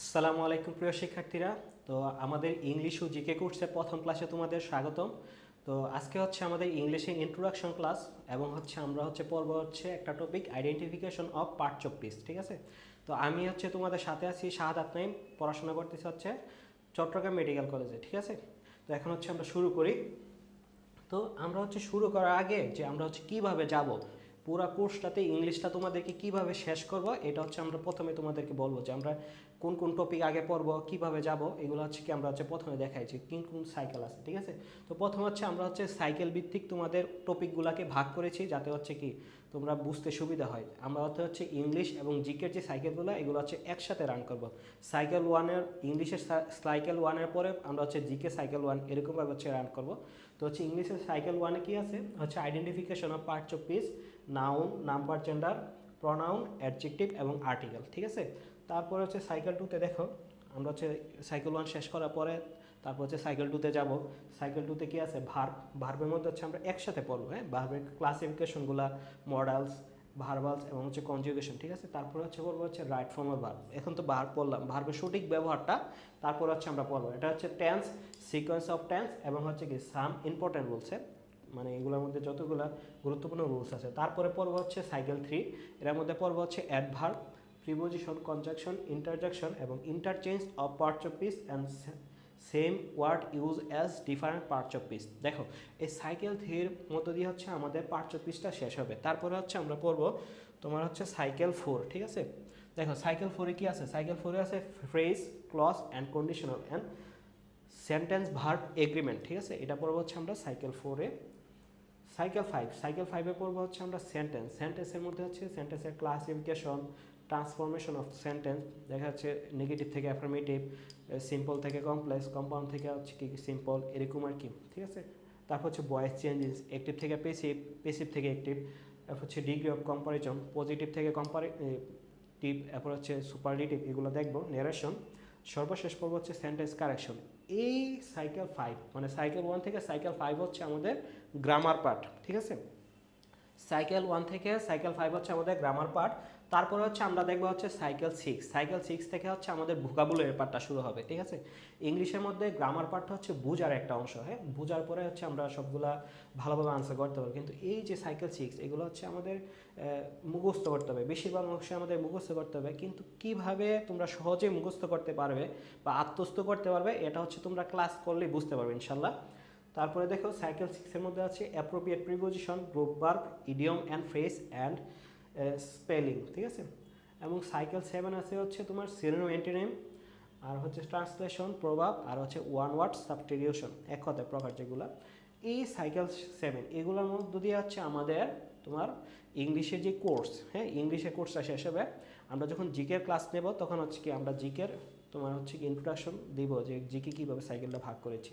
আসসালামু আলাইকুম প্রিয় শিক্ষার্থীরা। তো আমাদের ইংলিশ ও জিকে কোর্সের প্রথম ক্লাসে তোমাদের স্বাগতম। তো আজকে হচ্ছে আমাদের ইংলিশে ইন্ট্রোডাকশন ক্লাস এবং হচ্ছে আমরা হচ্ছে পর্ব হচ্ছে একটা topic identification of parts of speech ঠিক আছে? তো আমি হচ্ছে তোমাদের সাথে আছি শাহাদাত নাইম পড়াশোনা করতেছি হচ্ছে চট্টগ্রাম মেডিকেল কলেজে, ঠিক আছে? তো এখন হচ্ছে আমরা শুরু করি। তো আমরা হচ্ছে শুরু করার আগে যে আমরা হচ্ছে কীভাবে যাব পুরো কোর্সটাতে ইংলিশটা তোমাদেরকে কীভাবে শেষ করব, এটা হচ্ছে আমরা প্রথমে তোমাদেরকে বলব যে আমরা কোন কোন টপিক আগে পড়ব, কীভাবে যাব, এগুলো হচ্ছে কি আমরা হচ্ছে প্রথমে দেখাইছি কোন কোন সাইকেল আছে, ঠিক আছে? তো প্রথম হচ্ছে আমরা হচ্ছে সাইকেল ভিত্তিক তোমাদের টপিকগুলোকে ভাগ করেছি যাতে হচ্ছে কি তোমরা বুঝতে সুবিধা হয়। আমরা হচ্ছে হচ্ছে ইংলিশ এবং জিকের যে সাইকেলগুলো এগুলো হচ্ছে একসাথে রান করব। সাইকেল ওয়ানের ইংলিশের সাইকেল ওয়ানের পরে আমরা হচ্ছে জিকে সাইকেল ওয়ান এরকমভাবে হচ্ছে রান করব। তো হচ্ছে ইংলিশের সাইকেল ওয়ানে কি আছে? হচ্ছে identification of parts of speech noun number gender pronoun adjective এবং আর্টিকেল ঠিক আছে? তারপরে হচ্ছে সাইকেল টুতে দেখো, আমরা হচ্ছে সাইকেল ওয়ান শেষ করার পরে তারপর হচ্ছে সাইকেল টুতে যাব। সাইকেল টুতে কি আছে? ভার্ব ভার্বের মধ্যে হচ্ছে আমরা একসাথে পড়ব হ্যাঁ? ভার্বের ক্লাসিফিকেশনগুলো মডেলস ভার্বালস এবং হচ্ছে কনজুগেশন ঠিক আছে? তারপরে হচ্ছে পড়ব হচ্ছে রাইট ফর্মের ভার্ব এখন তো ভার্ব পড়লাম ভার্বের সঠিক ব্যবহারটা তারপর হচ্ছে আমরা পড়ব। এটা হচ্ছে টেন্স সিকোয়েন্স অফ টেন্স এবং হচ্ছে কি সাম ইম্পর্টেন্ট রুলস মানে এগুলোর মধ্যে যতগুলো গুরুত্বপূর্ণ রুলস আছে। তারপরে পর্ব হচ্ছে সাইকেল থ্রি এর মধ্যে পর্ব হচ্ছে অ্যাডভার্ব প্রিপোজিশন কনজাকশন ইন্টারজাকশন এবং interchange of parts of speech and same word use as different parts of speech দেখো, এই সাইকেল থ্রির মধ্য দিয়ে হচ্ছে আমাদের পার্টস অফ পিসটা শেষ হবে। তারপরে হচ্ছে আমরা পড়ব তোমার হচ্ছে সাইকেল ফোর ঠিক আছে? দেখো সাইকেল ফোরে কি আছে? সাইকেল ফোরে আছে phrase clause and conditional and sentence verb agreement ঠিক আছে? এটা পড়ব হচ্ছে আমরা সাইকেল ফোরে সাইকেল ফাইভ সাইকেল ফাইভে পড়ব হচ্ছে আমরা সেন্টেন্স সেন্টেন্সের মধ্যে হচ্ছে সেন্টেন্সের ক্লাসিফিকেশন ট্রান্সফরমেশন অফ সেন্টেন্স দেখা যাচ্ছে নেগেটিভ থেকে অ্যাফার্মেটিভ সিম্পল থেকে কমপ্লেক্স কম্পাউন্ড থেকে হচ্ছে কি সিম্পল এরকম আর কি, ঠিক আছে? তারপর হচ্ছে ভয়েস চেঞ্জেস অ্যাক্টিভ থেকে পেসিভ পেসিভ থেকে অ্যাক্টিভ তারপর হচ্ছে ডিগ্রি অফ কম্পারিজন পজিটিভ থেকে কম্পারিটিভ তারপর হচ্ছে সুপারলিটিভ এগুলো দেখব নেরেশন সর্বশেষ পর্ব হচ্ছে সেন্টেন্স কারেকশন এই সাইকেল ফাইভ মানে সাইকেল ওয়ান থেকে সাইকেল ফাইভ হচ্ছে আমাদের গ্রামার পার্ট ঠিক আছে? সাইকেল ওয়ান থেকে সাইকেল ফাইভ হচ্ছে আমাদের গ্রামার পার্ট তারপরে হচ্ছে আমরা দেখব হচ্ছে সাইকেল সিক্স সাইকেল সিক্স থেকে হচ্ছে আমাদের ভোকাবুলারি পার্টটা শুরু হবে, ঠিক আছে? ইংলিশের মধ্যে গ্রামার পার্টটা হচ্ছে বুঝার একটা অংশ হ্যাঁ? বুঝার পরে হচ্ছে আমরা সবগুলা ভালোভাবে আনসার করতে পারব। কিন্তু এই যে সাইকেল সিক্স এগুলো হচ্ছে আমাদের মুখস্থ করতে হবে। বেশিরভাগ অংশে আমাদের মুখস্থ করতে হবে, কিন্তু কীভাবে তোমরা সহজে মুখস্থ করতে পারবে বা আত্মস্থ করতে পারবে, এটা হচ্ছে তোমরা ক্লাস করলেই বুঝতে পারবে, ইনশাল্লাহ। তারপরে দেখো সাইকেল সিক্সের মধ্যে আছে appropriate preposition group verb idiom and phrase and spelling ঠিক আছে? এবং সাইকেল সেভেন আছে হচ্ছে তোমার সিনোনিম অ্যান্টিনেম আর হচ্ছে ট্রান্সলেশন প্রভাব, আর হচ্ছে ওয়ান ওয়ার্ড সাবস্টিটিউশন এক কথায় প্রকার যেগুলো। এই সাইকেল সেভেন এগুলোর মধ্যে দিয়ে হচ্ছে আমাদের তোমার ইংলিশের যে কোর্স হ্যাঁ? ইংলিশের কোর্সটা শেষ হবে। আমরা যখন জিকের ক্লাস নেব, তখন হচ্ছে কি আমরা জিকের তোমার হচ্ছে কি ইন্ট্রোডাকশন দিব যে জিকে কীভাবে সাইকেলটা ভাগ করেছি।